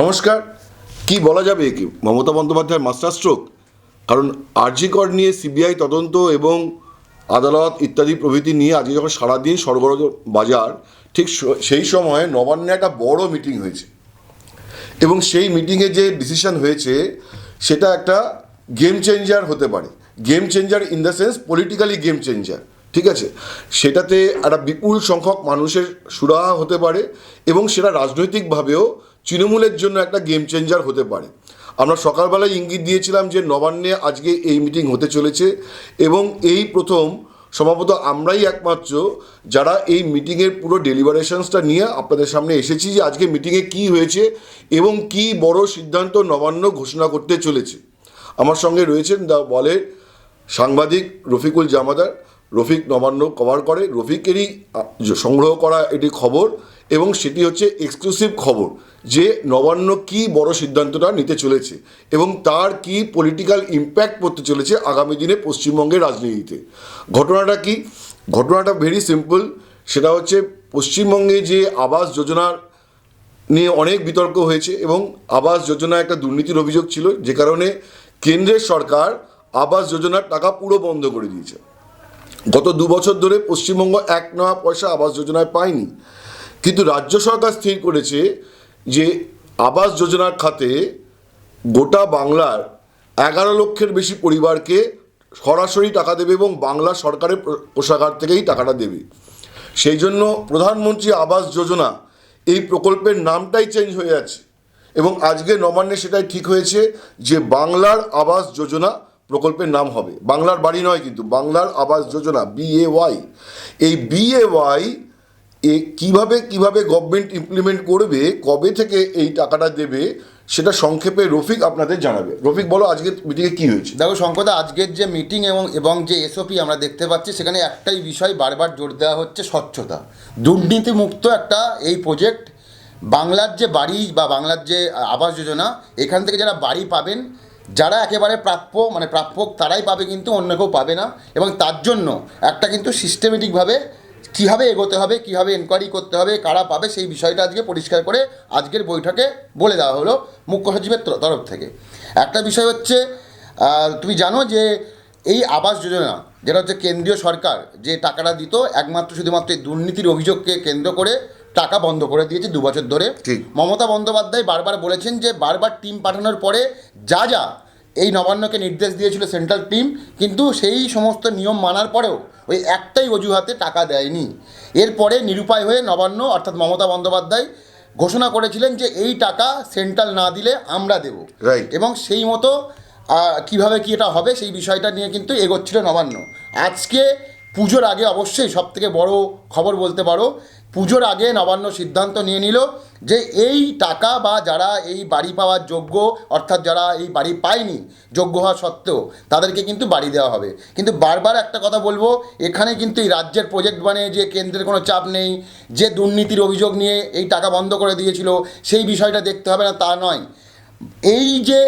নমস্কার। কি বলা যাবে কি? মমতা বন্দ্যোপাধ্যায়ের মাস্টার স্ট্রোক কারণ আরজিকর নিয়ে সিবিআই তদন্ত এবং আদালত ইত্যাদি প্রভৃতি নিয়ে আজকে যখন সারাদিন সরগরম বাজার, ঠিক সেই সময়ে নবান্নে একটা বড় মিটিং হয়েছে। এবং সেই মিটিংয়ে যে ডিসিশন হয়েছে, সেটা একটা গেম চেঞ্জার হতে পারে। Game changer in the sense politically game changer ঠিক আছে? সেটাতে একটা বিপুল সংখ্যক মানুষের সুরাহা হতে পারে এবং সেটা রাজনৈতিকভাবেও তৃণমূলের জন্য একটা গেম চেঞ্জার হতে পারে। আমরা সকালবেলায় ইঙ্গিত দিয়েছিলাম যে নবান্নে আজকে এই মিটিং হতে চলেছে এবং এই প্রথম সম্ভবত আমরাই একমাত্র যারা এই মিটিংয়ের পুরো ডেলিভারেশনসটা নিয়ে আপনাদের সামনে এসেছি যে আজকে মিটিংয়ে কি হয়েছে এবং কি বড় সিদ্ধান্ত নবান্ন ঘোষণা করতে চলেছে। আমার সঙ্গে রয়েছেন দ্য বলের সাংবাদিক রফিকুল জামাদার। রফিক নবান্ন কভার করে। রফিকেরই সংগ্রহ করা এটি খবর। এবং সেটি হচ্ছে এক্সক্লুসিভ খবর যে নবান্ন কি বড় সিদ্ধান্তটা নিতে চলেছে এবং তার কি পলিটিক্যাল ইম্প্যাক্ট পড়তে চলেছে আগামী দিনে পশ্চিমবঙ্গের রাজনীতিতে। ঘটনাটা কি? ঘটনাটা ভেরি সিম্পল সেটা হচ্ছে পশ্চিমবঙ্গে যে আবাস যোজনার নিয়ে অনেক বিতর্ক হয়েছে এবং আবাস যোজনা একটা দুর্নীতির অভিযোগ ছিল, যে কারণে কেন্দ্রের সরকার আবাস যোজনার টাকা পুরো বন্ধ করে দিয়েছে। গত দু বছর ধরে পশ্চিমবঙ্গ এক নয়া পয়সা আবাস যোজনায় পায়নি। কিন্তু রাজ্য সরকার স্থির করেছে যে আবাস যোজনার খাতে গোটা বাংলার এগারো লক্ষের বেশি পরিবারকে সরাসরি টাকা দেবে এবং বাংলা সরকারের কোষাগার থেকেই টাকাটা দেবে। সেই জন্য প্রধানমন্ত্রী আবাস যোজনা এই প্রকল্পের নামটাই চেঞ্জ হয়ে যাচ্ছে এবং আজকে নবান্নে সেটাই ঠিক হয়েছে যে বাংলার আবাস যোজনা প্রকল্পের নাম হবে। বাংলার বাড়ি নয় কিন্তু বাংলার আবাস যোজনা বিএওয়াই এই বিএওয়াই এ কীভাবে কীভাবে গভর্নমেন্ট ইমপ্লিমেন্ট করবে, কবে থেকে এই টাকাটা দেবে, সেটা সংক্ষেপে রফিক আপনাদের জানাবে। রফিক, বলো আজকে মিটিংয়ে কী হয়েছে? দেখো শঙ্করদা, আজকের যে মিটিং এবং এবং যে এসওপি আমরা দেখতে পাচ্ছি, সেখানে একটাই বিষয় বারবার জোর দেওয়া হচ্ছে স্বচ্ছতা। দুর্নীতিমুক্ত একটা এই প্রজেক্ট বাংলার যে বাড়ি বা বাংলার যে আবাস যোজনা, এখান থেকে যারা বাড়ি পাবেন, যারা একেবারে প্রাপ্য মানে প্রাপ্য তারাই পাবে কিন্তু, অন্য কেউ পাবে না। এবং তার জন্য একটা কিন্তু সিস্টেমেটিকভাবে কীভাবে এগোতে হবে কীভাবে এনকোয়ারি করতে হবে কারা পাবে সেই বিষয়টা আজকে পরিষ্কার করে আজকের বৈঠকে বলে দেওয়া হলো মুখ্য সচিবের তরফ থেকে। একটা বিষয় হচ্ছে তুমি জানো যে এই আবাস যোজনা যেটা হচ্ছে কেন্দ্রীয় সরকার যে টাকাটা দিত একমাত্র শুধুমাত্র এই দুর্নীতির অভিযোগকে কেন্দ্র করে টাকা বন্ধ করে দিয়েছে দু বছর ধরে। মমতা বন্দ্যোপাধ্যায় বারবার বলেছেন যে বারবার টিম পাঠানোর পরে যা যা এই নবান্নকে নির্দেশ দিয়েছিল সেন্ট্রাল টিম কিন্তু সেই সমস্ত নিয়ম মানার পরেও ওই একটাই অজুহাতে টাকা দেয়নি। এরপরে নিরুপায় হয়ে নবান্ন অর্থাৎ মমতা বন্দ্যোপাধ্যায় ঘোষণা করেছিলেন যে এই টাকা সেন্ট্রাল না দিলে আমরা দেব. এবং সেই মতো কীভাবে কি এটা হবে সেই বিষয়টা নিয়ে কিন্তু এগোচ্ছিল নবান্ন। আজকে পুজোর আগে অবশ্যই সব থেকে বড় খবর বলতে পারো পুজোর আগে নবান্ন সিদ্ধান্ত নিয়ে নিল যে এই টাকা বা যারা এই বাড়ি পাওয়ার যোগ্য, অর্থাৎ যারা এই বাড়ি পায়নি যোগ্য হওয়া সত্ত্বেও, তাদেরকে কিন্তু বাড়ি দেওয়া হবে। কিন্তু বারবার একটা কথা বলব, এখানে কিন্তু এই রাজ্যের প্রজেক্ট মানে যে কেন্দ্রের কোনো চাপ নেই, যে দুর্নীতির অভিযোগ নিয়ে এই টাকা বন্ধ করে দিয়েছিল, সেই বিষয়টা দেখতে হবে না, তা নয়। এই যে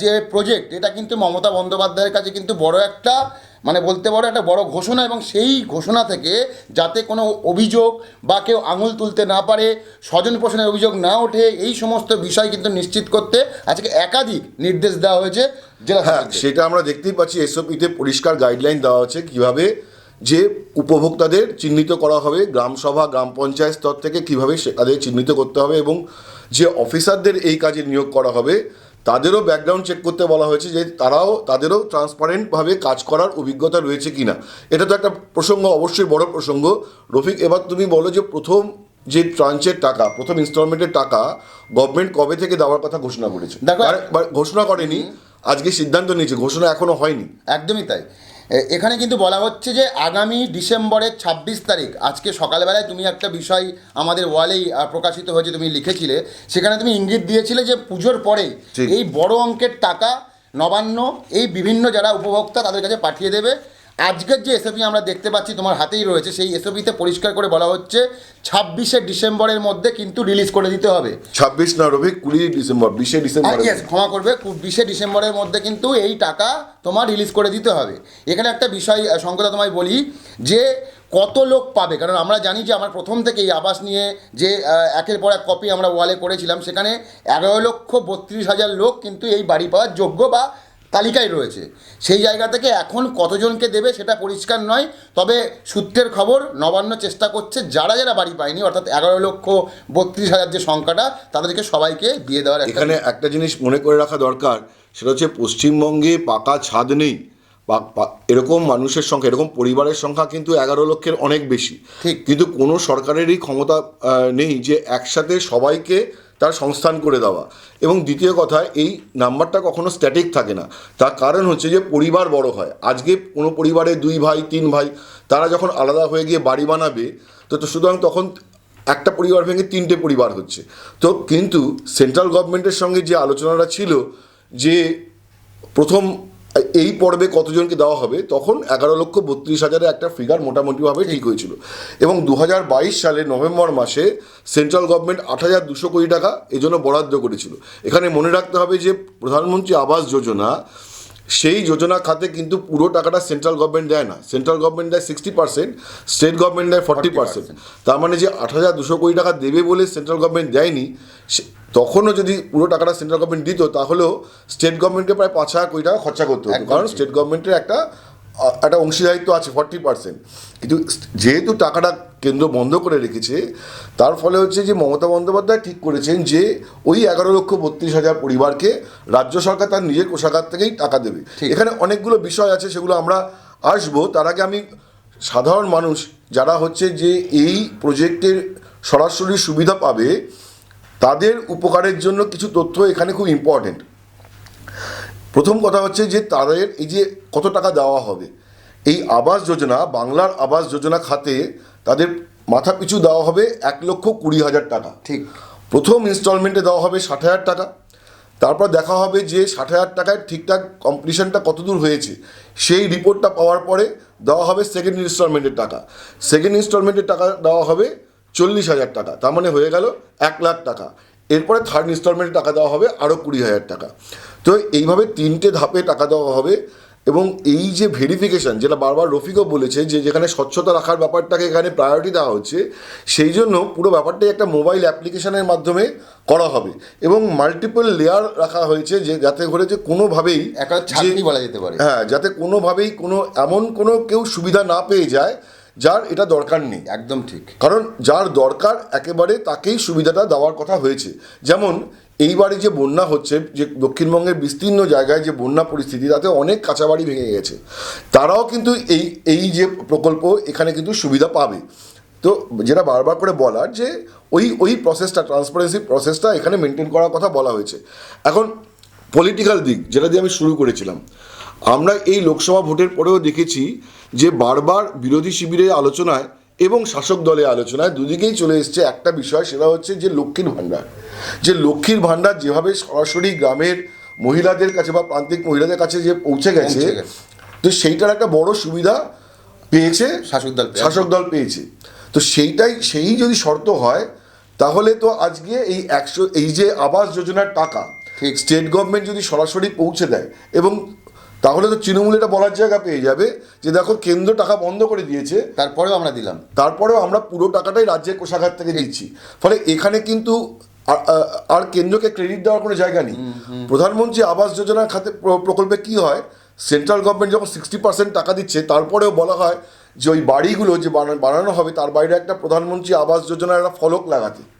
যে প্রজেক্ট এটা কিন্তু মমতা বন্দ্যোপাধ্যায়ের কাছে কিন্তু বড় একটা মানে বলতে পারো একটা বড় ঘোষণা এবং সেই ঘোষণা থেকে যাতে কোনো অভিযোগ বা কেউ আঙুল তুলতে না পারে স্বজন পোষণের অভিযোগ না ওঠে এই সমস্ত বিষয় কিন্তু নিশ্চিত করতে আজকে একাধিক নির্দেশ দেওয়া হয়েছে জেলা হ্যাঁ সেটা আমরা দেখতেই পাচ্ছি এসওপিতে পরিষ্কার গাইডলাইন দেওয়া আছে কীভাবে যে উপভোক্তাদের চিহ্নিত করা হবে গ্রাম সভা গ্রাম পঞ্চায়েত স্তর থেকে কীভাবে সে- তাদের চিহ্নিত করতে হবে এবং যে অফিসারদের এই কাজে নিয়োগ করা হবে তাদেরও ব্যাকগ্রাউন্ড চেক করতে বলা হয়েছে যে তারাও তাদেরও ট্রান্সপারেন্টভাবে কাজ করার অভিজ্ঞতা রয়েছে কিনা। এটা তো একটা প্রসঙ্গ অবশ্যই বড় প্রসঙ্গ। রফিক এবার তুমি বলো যে প্রথম যে ট্রাঞ্চের টাকা প্রথম ইনস্টলমেন্টের টাকা গভর্নমেন্ট কবে থেকে দেওয়ার কথা ঘোষণা করেছে? দেখো- আর- বা- ঘোষণা করেনি আজকে সিদ্ধান্ত নিয়েছে ঘোষণা এখনও হয়নি। একদমই তাই। এখানে কিন্তু বলা হচ্ছে যে আগামী ডিসেম্বরের ছাব্বিশ তারিখ আজকে সকালবেলায় তুমি একটা বিষয় আমাদের ওয়ালেই প্রকাশিত হয়েছে তুমি লিখেছিলে সেখানে তুমি ইঙ্গিত দিয়েছিলে যে পুজোর পরে এই বড় অঙ্কের টাকা নবান্ন এই বিভিন্ন যারা উপভোক্তা তাদের কাছে পাঠিয়ে দেবে আজকের যে এসওপি আমরা দেখতে পাচ্ছি তোমার হাতেই রয়েছে সেই এসওপিতে পরিষ্কার করে বলা হচ্ছে ছাব্বিশে ডিসেম্বরের মধ্যে কিন্তু রিলিজ করে দিতে হবে। ছাব্বিশ না রবি কুড়ি ডিসেম্বর বিশে ডিসেম্বর ইয়েস ক্ষমা করবে বিশে ডিসেম্বরের মধ্যে কিন্তু এই টাকা তোমার রিলিজ করে দিতে হবে। এখানে একটা বিষয় আহ, তোমায় বলি যে কত লোক পাবে? কারণ আমরা জানি যে আমার প্রথম থেকেই আবাস নিয়ে যে একের পর এক কপি আমরা ওয়ালে করেছিলাম সেখানে এগারো লক্ষ বত্রিশ হাজার লোক কিন্তু এই বাড়ি পাওয়ার যোগ্য বা তালিকায় রয়েছে। সেই জায়গা থেকে এখন কতজনকে দেবে সেটা পরিষ্কার নয় তবে সূত্রের খবর নবান্ন চেষ্টা করছে যারা যারা বাড়ি পায়নি অর্থাৎ এগারো লক্ষ বত্রিশ হাজার যে সংখ্যাটা তাদেরকে সবাইকে দিয়ে দেওয়ার এখানে একটা জিনিস মনে করে রাখা দরকার সেটা হচ্ছে পশ্চিমবঙ্গে পাকা ছাদ নেই। এরকম মানুষের সংখ্যা এরকম পরিবারের সংখ্যা কিন্তু এগারো লক্ষের অনেক বেশি। ঠিক। কিন্তু কোনো সরকারেরই ক্ষমতা নেই যে একসাথে সবাইকে তার সংস্থান করে দেওয়া। এবং দ্বিতীয় কথা, এই নাম্বারটা কখনো স্ট্যাটিক থাকে না। তার কারণ হচ্ছে যে, পরিবার বড় হয়। আজকে কোনো পরিবারে দুই ভাই, তিন ভাই, তারা যখন আলাদা হয়ে গিয়ে বাড়ি বানাবে, তো তো সুতরাং তখন একটা পরিবার ভেঙে তিনটে পরিবার হচ্ছে। তো কিন্তু সেন্ট্রাল গভর্নমেন্টের সঙ্গে যে আলোচনাটা ছিল, যে প্রথম এই পর্বে কতজনকে দেওয়া হবে তখন এগারো লক্ষ বত্রিশ হাজারের একটা ফিগার মোটামুটিভাবে ঠিক হয়েছিল। এবং দু হাজার বাইশ সালে নভেম্বর মাসে সেন্ট্রাল গভর্নমেন্ট আট হাজার দুশো কোটি টাকা এজন্য বরাদ্দ করেছিল। এখানে মনে রাখতে হবে যে প্রধানমন্ত্রী আবাস যোজনা সেই যোজনা খাতে কিন্তু পুরো টাকাটা সেন্ট্রাল গভর্নমেন্ট দেয় না। সেন্ট্রাল গভর্নমেন্ট দেয় সিক্সটি পার্সেন্ট স্টেট গভর্নমেন্ট দেয় ফর্টি পার্সেন্ট তার মানে যে আট হাজার দুশো কোটি টাকা দেবে বলে সেন্ট্রাল গভর্নমেন্ট দেয়নি সে- তখনও যদি পুরো টাকাটা সেন্ট্রাল গভর্নমেন্ট দিত তাহলেও স্টেট গভর্নমেন্টকে প্রায় পাঁচ হাজার কোটি টাকা খরচা করতে হতো। কারণ স্টেট গভর্নমেন্টের একটা একটা অংশীদারিত্ব আছে ফর্টি পার্সেন্ট কিন্তু যেহেতু টাকাটা কেন্দ্র বন্ধ করে রেখেছে তার ফলে হচ্ছে যে মমতা বন্দ্যোপাধ্যায় ঠিক করেছেন যে ওই এগারো লক্ষ বত্রিশ হাজার পরিবারকে রাজ্য সরকার তার নিজের কোষাগার থেকেই টাকা দেবে। এখানে অনেকগুলো বিষয় আছে সেগুলো আমরা আসব। তার আগে আমি সাধারণ মানুষ যারা হচ্ছে যে এই প্রজেক্টের সরাসরি সুবিধা পাবে তাদের উপকারের জন্য কিছু তথ্য এখানে খুব ইম্পর্টেন্ট প্রথম কথা হচ্ছে যে তাদের এই যে কত টাকা দেওয়া হবে এই আবাস যোজনা বাংলার আবাস যোজনা খাতে তাদের মাথা পিছু দেওয়া হবে এক লক্ষ কুড়ি হাজার টাকা। ঠিক। প্রথম ইনস্টলমেন্টে দেওয়া হবে ষাট হাজার টাকা। তারপর দেখা হবে যে ষাট হাজার টাকায় ঠিকঠাক কমপ্লিশনটা কতদূর হয়েছে সেই রিপোর্টটা পাওয়ার পরে দেওয়া হবে সেকেন্ড ইনস্টলমেন্টের টাকা। সেকেন্ড ইনস্টলমেন্টের টাকা দেওয়া হবে চল্লিশ হাজার টাকা। তার মানে হয়ে গেল এক লাখ টাকা। এরপরে থার্ড ইনস্টলমেন্টের টাকা দেওয়া হবে আরও কুড়ি হাজার টাকা। তো এইভাবে তিনটে ধাপে টাকা দেওয়া হবে এবং এই যে ভেরিফিকেশন যেটা বারবার রফিকও বলেছে যে যেখানে স্বচ্ছতা রাখার ব্যাপারটাকে এখানে প্রায়োরিটি দেওয়া হচ্ছে সেই জন্য পুরো ব্যাপারটাই একটা মোবাইল অ্যাপ্লিকেশনের মাধ্যমে করা হবে। এবং মাল্টিপল লেয়ার রাখা হয়েছে যে যাতে করে যে কোনোভাবেই একটা যে- ছাড়নি বলা যেতে পারে। হ্যাঁ যাতে কোনোভাবেই কোনো এমন কোনো কেউ সুবিধা না পেয়ে যায় যার এটা দরকার নেই, একদম ঠিক। কারণ যার দরকার একেবারে তাকেই সুবিধাটা দেওয়ার কথা হয়েছে। যেমন, এইবারে যে বন্যা হচ্ছে, যে দক্ষিণবঙ্গের বিস্তীর্ণ জায়গায় যে বন্যা পরিস্থিতি, তাতে অনেক কাঁচা বাড়ি ভেঙে গেছে। তারাও কিন্তু এই এই যে প্রকল্প এখানে কিন্তু সুবিধা পাবে। তো যেটা বারবার করে বলার যে, ওই ওই প্রসেসটা ট্রান্সপারেন্সি প্রসেসটা এখানে মেনটেন করার কথা বলা হয়েছে। এখন পলিটিক্যাল দিক, যেটা দিয়ে আমি শুরু করেছিলাম। আমরা এই লোকসভা ভোটের পরেও দেখেছি যে বারবার বিরোধী শিবিরের আলোচনায় এবং শাসক দলের আলোচনায় দুদিকেই চলে এসছে একটা বিষয় সেটা হচ্ছে যে লক্ষ্মীর ভাণ্ডার। যে লক্ষ্মীর ভাণ্ডার যেভাবে সরাসরি গ্রামের মহিলাদের কাছে বা প্রান্তিক মহিলাদের কাছে যে পৌঁছে গেছে তো সেইটার একটা বড় সুবিধা পেয়েছে শাসক দল শাসক দল পেয়েছে। তো সেইটাই সেই যদি শর্ত হয় তাহলে তো আজকে এই একশো এই যে আবাস যোজনার টাকা। স্টেট গভর্নমেন্ট যদি সরাসরি পৌঁছে দেয় এবং তাহলে তো তৃণমূল এটা বলার জায়গা পেয়ে যাবে যে দেখো কেন্দ্র টাকা বন্ধ করে দিয়েছে। তারপরেও আমরা দিলাম। তারপরেও আমরা পুরো টাকাটাই রাজ্যের কোষাগার থেকে দিচ্ছি ফলে এখানে কিন্তু আর- কেন্দ্রকে ক্রেডিট দেওয়ার কোনো জায়গা নেই। প্রধানমন্ত্রী আবাস যোজনার খাতে প্রকল্পে কি হয়? সেন্ট্রাল গভর্নমেন্ট যখন সিক্সটি পার্সেন্ট টাকা দিচ্ছে তারপরেও বলা হয় যে ওই বাড়িগুলো যে বানা- বানানো হবে তার বাইরে একটা প্রধানমন্ত্রী আবাস যোজনার একটা ফলক লাগাতে।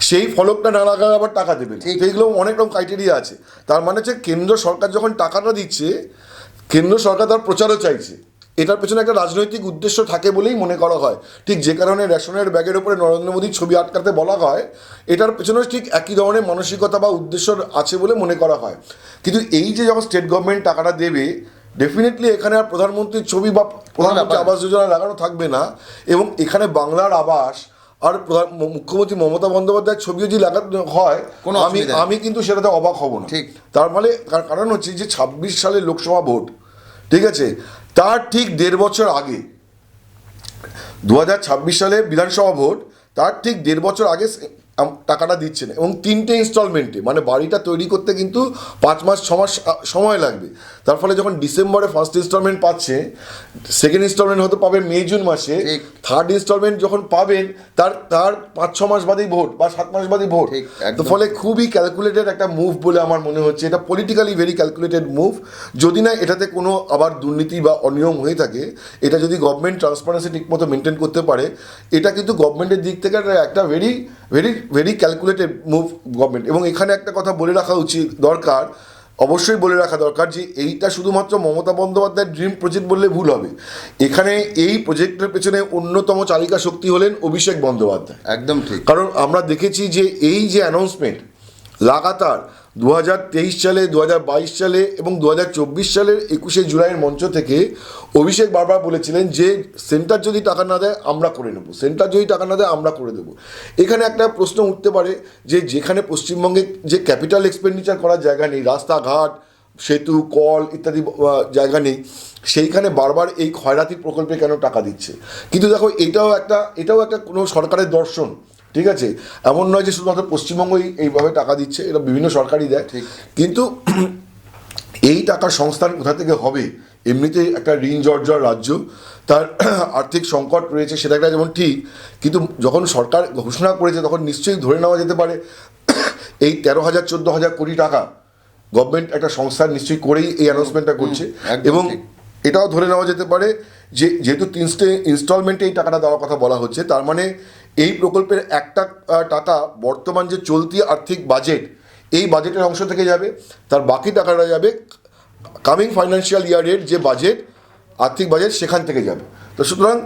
সেই ফলকটা না লাগালে আবার টাকা দেবে না। ঠিক। এগুলো অনেক রকম ক্রাইটেরিয়া আছে। তার মানে হচ্ছে কেন্দ্র সরকার যখন টাকাটা দিচ্ছে কেন্দ্র সরকার তার প্রচারও চাইছে। এটার পেছনে একটা রাজনৈতিক উদ্দেশ্য থাকে বলেই মনে করা হয়। ঠিক যে কারণে রেশনের ব্যাগের উপরে নরেন্দ্র মোদীর ছবি আটকাতে বলা হয় এটার পেছনেও ঠিক একই ধরনের মানসিকতা বা উদ্দেশ্য আছে বলে মনে করা হয়। কিন্তু এই যে যখন স্টেট গভর্নমেন্ট টাকাটা দেবে ডেফিনেটলি এখানে আর প্রধানমন্ত্রীর ছবি বা প্রধানমন্ত্রী আবাস যোজনা লাগানো থাকবে না। এবং এখানে বাংলার আবাস আর প্রধান মুখ্যমন্ত্রী মমতা বন্দ্যোপাধ্যায়ের ছবি যদি লাগাতে হয় কোনো আমি আমি কিন্তু সেটাতে অবাক হব না। ঠিক। তার মানে তার কারণ হচ্ছে যে ছাব্বিশ সালে লোকসভা ভোট ঠিক আছে? তার ঠিক দেড় বছর আগে দু হাজার ছাব্বিশ সালে বিধানসভা ভোট তার ঠিক দেড় বছর আগে টাকাটা দিচ্ছেন এবং তিনটে ইনস্টলমেন্টে মানে বাড়িটা তৈরি করতে কিন্তু পাঁচ মাস ছ মাস সময় লাগবে। তার ফলে যখন ডিসেম্বরে ফার্স্ট ইনস্টলমেন্ট পাচ্ছে সেকেন্ড ইনস্টলমেন্ট হয়তো পাবে মে জুন মাসে। থার্ড ইনস্টলমেন্ট যখন পাবেন তার তার পাঁচ ছ মাস বাদেই ভোট বা সাত মাস বাদেই ভোট। তো। ফলে খুবই ক্যালকুলেটেড একটা মুভ বলে আমার মনে হচ্ছে। এটা পলিটিক্যালি ভেরি ক্যালকুলেটেড মুভ যদি না এটাতে কোনো আবার দুর্নীতি বা অনিয়ম হয়ে থাকে এটা যদি গভর্নমেন্ট ট্রান্সপারেন্সি ঠিকমতো মেনটেন করতে পারে এটা কিন্তু গভর্নমেন্টের দিক থেকে একটা very very very calculated move government এবং এখানে একটা কথা বলে রাখা উচিত দরকার অবশ্যই বলে রাখা দরকার যে এইটা শুধুমাত্র মমতা বন্দ্যোপাধ্যায়ের ড্রিম প্রজেক্ট বললে ভুল হবে। এখানে এই প্রজেক্টের পেছনে অন্যতম চালিকা শক্তি হলেন অভিষেক বন্দ্যোপাধ্যায়। একদম ঠিক। কারণ আমরা দেখেছি যে এই যে অ্যানাউন্সমেন্ট লাগাতার দু হাজার তেইশ সালে দু হাজার বাইশ সালে এবং দু হাজার চব্বিশ সালের একুশে জুলাইয়ের মঞ্চ থেকে অভিষেক বারবার বলেছিলেন যে, সেন্টার যদি টাকা না দেয়, আমরা করে নেব। সেন্টার যদি টাকা না দেয়, আমরা করে দেবো। এখানে একটা প্রশ্ন উঠতে পারে যে, যেখানে পশ্চিমবঙ্গে যে ক্যাপিটাল এক্সপেন্ডিচার করার জায়গা নেই, রাস্তাঘাট, সেতু, কল ইত্যাদি জায়গা নেই, সেইখানে বারবার এই ক্ষয়রাতির প্রকল্পে কেন টাকা দিচ্ছে? কিন্তু দেখো, এটাও একটা এটাও একটা কোনো সরকারের দর্শন। ঠিক আছে? এমন নয় যে শুধুমাত্র পশ্চিমবঙ্গই এইভাবে টাকা দিচ্ছে এটা বিভিন্ন সরকারই দেয়। কিন্তু এই টাকার সংস্থান কোথা থেকে হবে? এমনিতেই একটা ঋণ জর্জর রাজ্য তার আর্থিক সংকট রয়েছে সেটা একটা যেমন ঠিক কিন্তু যখন সরকার ঘোষণা করেছে তখন নিশ্চয়ই ধরে নেওয়া যেতে পারে। এই তেরো হাজার চোদ্দ হাজার কোটি টাকা গভর্নমেন্ট একটা সংস্থা নিশ্চয়ই করেই এই অ্যানাউন্সমেন্টটা করছে। এবং এটাও ধরে নেওয়া যেতে পারে যে যেহেতু তিনটে ইনস্টলমেন্টে এই টাকাটা দেওয়ার কথা বলা হচ্ছে তার মানে এই প্রকল্পের একটা টাকা বর্তমান যে চলতি আর্থিক বাজেট এই বাজেটের অংশ থেকে যাবে। তার বাকি টাকাটা যাবে কামিং ফাইন্যান্সিয়াল ইয়ারের যে বাজেট আর্থিক বাজেট সেখান থেকে যাবে। তো সুতরাং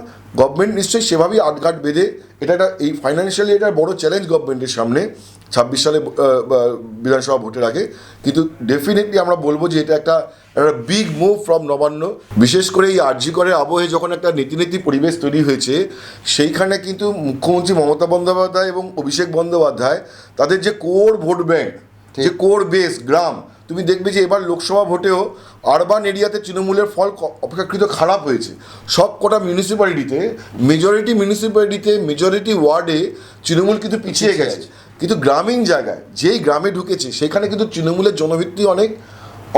গভর্নমেন্ট নিশ্চয়ই সেভাবেই আটঘাট বেঁধে, এটা একটা এই ফাইন্যান্সিয়ালি এটা বড় চ্যালেঞ্জ গভর্নমেন্টের সামনে। ছাব্বিশ সালে বিধানসভা ভোটের আগে। কিন্তু ডেফিনেটলি আমরা বলব যে এটা একটা একটা বিগ মুভ ফ্রম নবান্ন। বিশেষ করে এই আরজি করের আবহে যখন একটা নীতিনীতি পরিবেশ তৈরি হয়েছে সেইখানে কিন্তু মুখ্যমন্ত্রী মমতা বন্দ্যোপাধ্যায় এবং অভিষেক বন্দ্যোপাধ্যায় তাদের যে কোর ভোট ব্যাংক যে কোর বেস গ্রাম তুমি দেখবে যে এবার লোকসভা ভোটেও আরবান এরিয়াতে তৃণমূলের ফল অপেক্ষাকৃত খারাপ হয়েছে। সব কটা মিউনিসিপ্যালিটিতে মেজরিটি মিউনিসিপ্যালিটিতে মেজরিটি ওয়ার্ডে তৃণমূল কিন্তু পিছিয়ে পিছিয়ে গেছে। কিন্তু গ্রামীণ জায়গায় যেই গ্রামে ঢুকেছে সেখানে কিন্তু তৃণমূলের জনভিত্তি অনেক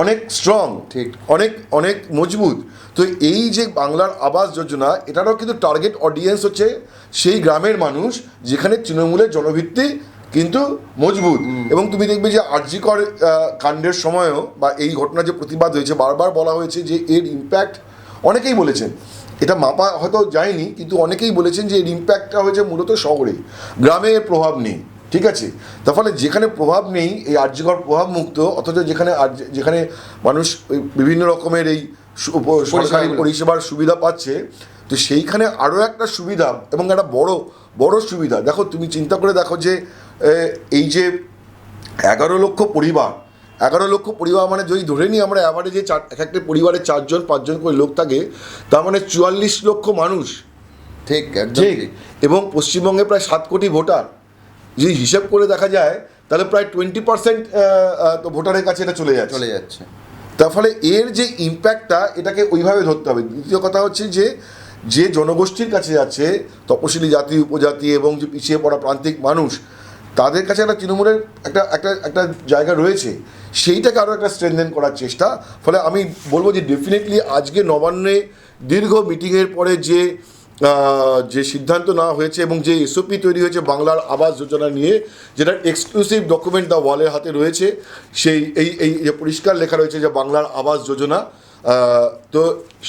অনেক স্ট্রং ঠিক। অনেক অনেক মজবুত। তো এই যে বাংলার আবাস যোজনা এটারও কিন্তু টার্গেট অডিয়েন্স হচ্ছে সেই গ্রামের মানুষ যেখানে তৃণমূলের জনভিত্তি কিন্তু মজবুত। এবং তুমি দেখবে যে আর্যিকর কাণ্ডের সময়ও বা এই ঘটনার যে প্রতিবাদ হয়েছে বারবার বলা হয়েছে যে এর ইম্প্যাক্ট অনেকেই বলেছেন। এটা মাপা হয়তো যায়নি কিন্তু অনেকেই বলেছেন যে এর ইম্প্যাক্টটা হয়েছে মূলত শহরে গ্রামে এর প্রভাব নেই। ঠিক আছে? তার ফলে যেখানে প্রভাব নেই এই আর্যকর প্রভাব মুক্ত অথচ যেখানে আর্য- যেখানে মানুষ বিভিন্ন রকমের এই সরকারি পরিষেবার সুবিধা পাচ্ছে তো সেইখানে আরও একটা সুবিধা এবং একটা বড় বড় সুবিধা। দেখো তুমি চিন্তা করে দেখো যে এই যে এগারো লক্ষ পরিবার এগারো লক্ষ পরিবার মানে যদি ধরে নিই আমরা অ্যাভারেজে চার এক একটা পরিবারে চারজন পাঁচজন করে লোক থাকে তার মানে চুয়াল্লিশ লক্ষ মানুষ। ঠিক? ঠিক। এবং পশ্চিমবঙ্গে প্রায় সাত কোটি ভোটার। যদি হিসাব করে দেখা যায় তাহলে প্রায় টোয়েন্টি পার্সেন্ট তো ভোটারের কাছে এটা চলে যাচ্ছে। চলে যাচ্ছে। তার ফলে এর যে ইম্প্যাক্টটা এটাকে ওইভাবে ধরতে হবে। দ্বিতীয় কথা হচ্ছে যে যে জনগোষ্ঠীর কাছে যাচ্ছে তপশিলি জাতি উপজাতি এবং যে পিছিয়ে পড়া প্রান্তিক মানুষ তাদের কাছে একটা তৃণমূলের একটা একটা একটা জায়গা রয়েছে। সেইটাকে আরও একটা স্ট্রেনদেন করার চেষ্টা। ফলে আমি বলব যে ডেফিনেটলি আজকে নবান্নে দীর্ঘ মিটিংয়ের পরে যে যে সিদ্ধান্ত নেওয়া হয়েছে এবং যে এসওপি তৈরি হয়েছে বাংলার আবাস যোজনা নিয়ে যেটা এক্সক্লুসিভ ডকুমেন্ট দ্য ওয়ালের হাতে রয়েছে, সেই, এই এই যে পরিষ্কার লেখা রয়েছে যে বাংলার আবাস যোজনা তো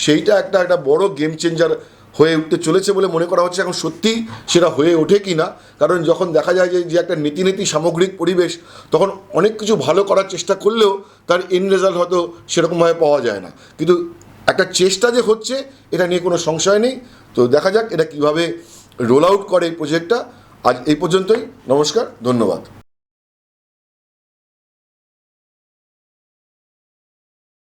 সেইটা একটা একটা বড় গেম চেঞ্জার হয়ে উঠতে চলেছে বলে মনে করা হচ্ছে। এখন সত্যি সেটা হয়ে ওঠে কি না? কারণ যখন দেখা যায় যে যে একটা নীতিনীতি সামগ্রিক পরিবেশ, তখন অনেক কিছু ভালো করার চেষ্টা করলেও তার এন রেজাল্ট হয়তো সেরকমভাবে পাওয়া যায় না। কিন্তু একটা চেষ্টা যে হচ্ছে, এটা নিয়ে কোনো সংশয় নেই। তো দেখা যাক এটা কীভাবে রোল আউট করে এই প্রজেক্টটা আজ এই পর্যন্তই। নমস্কার, ধন্যবাদ।